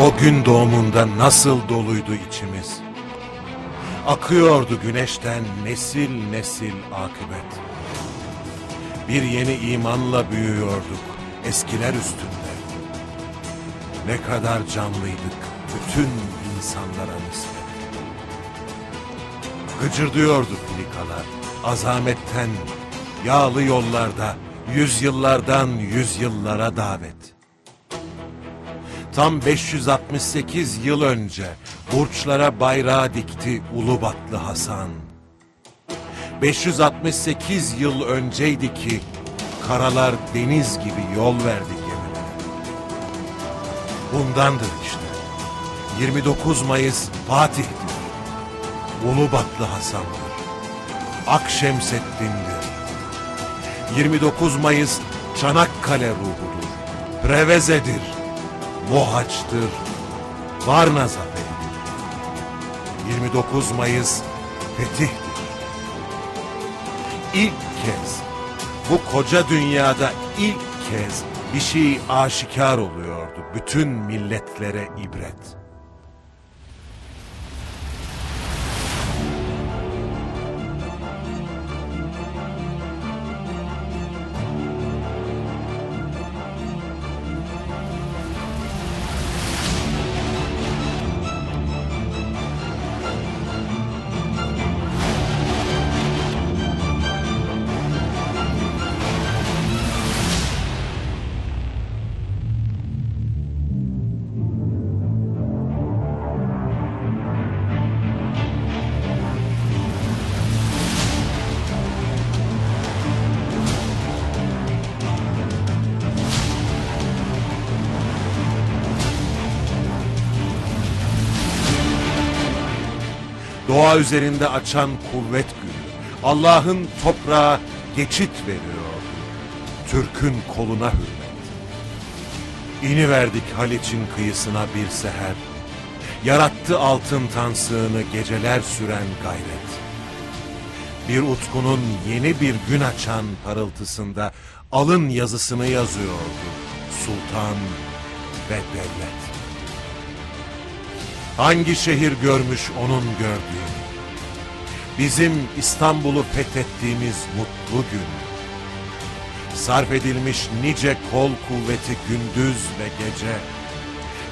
O gün doğumunda nasıl doluydu içimiz. Akıyordu güneşten nesil nesil akıbet. Bir yeni imanla büyüyorduk eskiler üstünde. Ne kadar canlıydık bütün insanlara nispet. Gıcırdıyordu filikalar azametten, yağlı yollarda, yüzyıllardan yüzyıllara davet. Tam 568 yıl önce burçlara bayrağı dikti Ulubatlı Hasan. 568 yıl önceydi ki karalar deniz gibi yol verdi gemilere. Bundandır işte. 29 Mayıs Fatih'tir. Ulubatlı Hasan'dır. Akşemseddin'dir. 29 Mayıs Çanakkale ruhudur. Preveze'dir. Mohaç'tır. Varna zaferidir. 29 Mayıs fetihtir. İlk kez bu koca dünyada ilk kez bir şey aşikar oluyordu. Bütün milletlere ibret. Doğa üzerinde açan kuvvet gülü. Allah'ın toprağa geçit veriyor. Türk'ün koluna hürmet. İniverdik Haliç'in kıyısına bir seher. Yarattı altın tansığını geceler süren gayret. Bir utkunun yeni bir gün açan parıltısında alın yazısını yazıyordu sultan ve devlet. Hangi şehir görmüş onun gördüğünü? Bizim İstanbul'u fethettiğimiz mutlu gün. Sarf edilmiş nice kol kuvveti gündüz ve gece.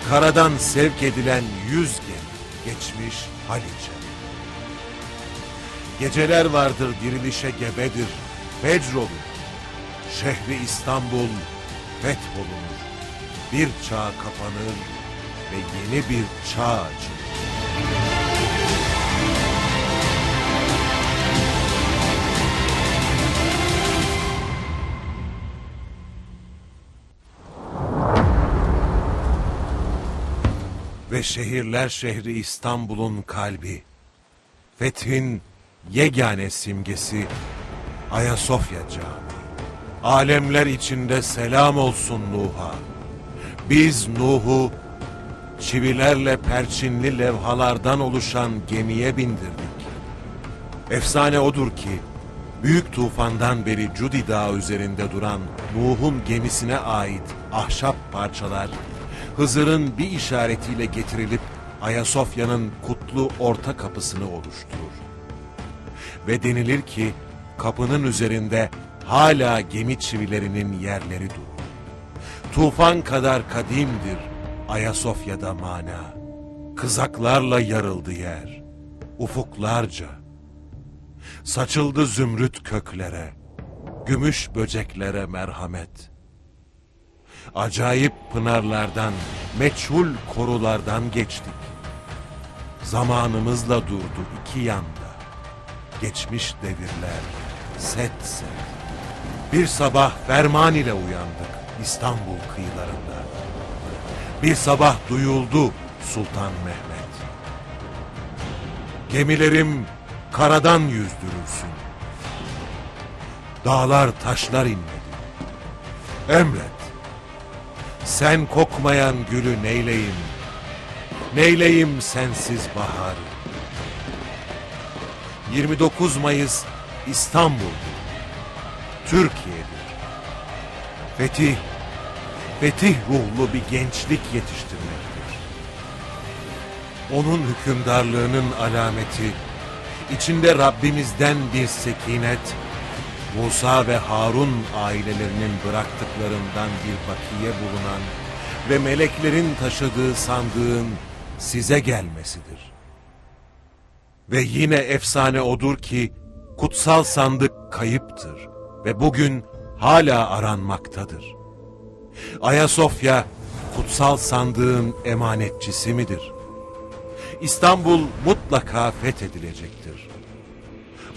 Karadan sevk edilen yüz gemi geçmiş Haliç'e. Geceler vardır dirilişe gebedir, fecr olur. Şehri İstanbul fetholunur. Bir çağ kapanır, ve yeni bir çağ açılır. Ve şehirler şehri İstanbul'un kalbi, fethin yegane simgesi Ayasofya Camii. Alemler içinde selam olsun Nuh'a. Biz Nuh'u çivilerle perçinli levhalardan oluşan gemiye bindirdik. Efsane odur ki, büyük tufandan beri Cudi Dağı üzerinde duran Nuh'un gemisine ait ahşap parçalar, Hızır'ın bir işaretiyle getirilip Ayasofya'nın kutlu orta kapısını oluşturur. Ve denilir ki, kapının üzerinde hala gemi çivilerinin yerleri durur. Tufan kadar kadimdir Ayasofya'da mana. Kızaklarla yarıldı yer. Ufuklarca. Saçıldı zümrüt köklere. Gümüş böceklere merhamet. Acayip pınarlardan, meçhul korulardan geçtik. Zamanımızla durdu iki yanda. Geçmiş devirler, set set. Bir sabah ferman ile uyandık İstanbul kıyılarında. Bir sabah duyuldu Sultan Mehmet. Gemilerim karadan yüzdürülsün. Dağlar taşlar inmedi. Emret. Sen kokmayan gülü neyleyim? Neyleyim sensiz baharı? 29 Mayıs İstanbul'dur. Türkiye'dir. Fetih fetih ruhlu bir gençlik yetiştirmektir. onun hükümdarlığının alameti, içinde Rabbimizden bir sekinet, Musa ve Harun ailelerinin bıraktıklarından bir bakiye bulunan ve meleklerin taşıdığı sandığın size gelmesidir. Ve yine efsane odur ki kutsal sandık kayıptır ve bugün hala aranmaktadır. Ayasofya kutsal sandığın emanetçisi midir? İstanbul mutlaka fethedilecektir.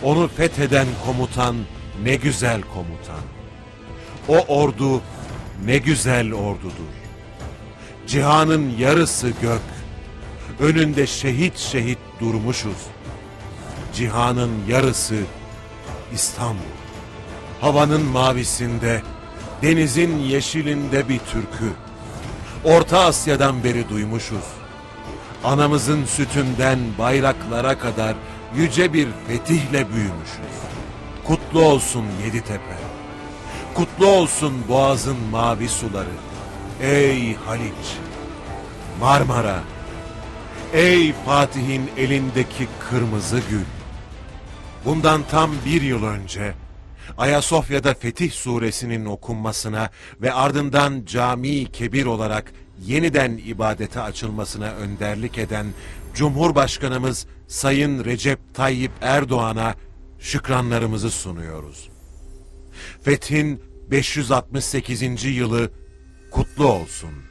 Onu fetheden komutan ne güzel komutan. O ordu ne güzel ordudur. Cihanın yarısı gök. Önünde şehit şehit durmuşuz. Cihanın yarısı İstanbul. Havanın mavisinde, denizin yeşilinde bir türkü. Orta Asya'dan beri duymuşuz. Anamızın sütünden bayraklara kadar yüce bir fetihle büyümüşüz. Kutlu olsun Yeditepe. Kutlu olsun Boğaz'ın mavi suları. Ey Haliç, Marmara, ey Fatih'in elindeki kırmızı gül. Bundan tam bir yıl önce Ayasofya'da Fetih suresinin okunmasına ve ardından cami kebir olarak yeniden ibadete açılmasına önderlik eden Cumhurbaşkanımız Sayın Recep Tayyip Erdoğan'a şükranlarımızı sunuyoruz. Fethin 568. yılı kutlu olsun.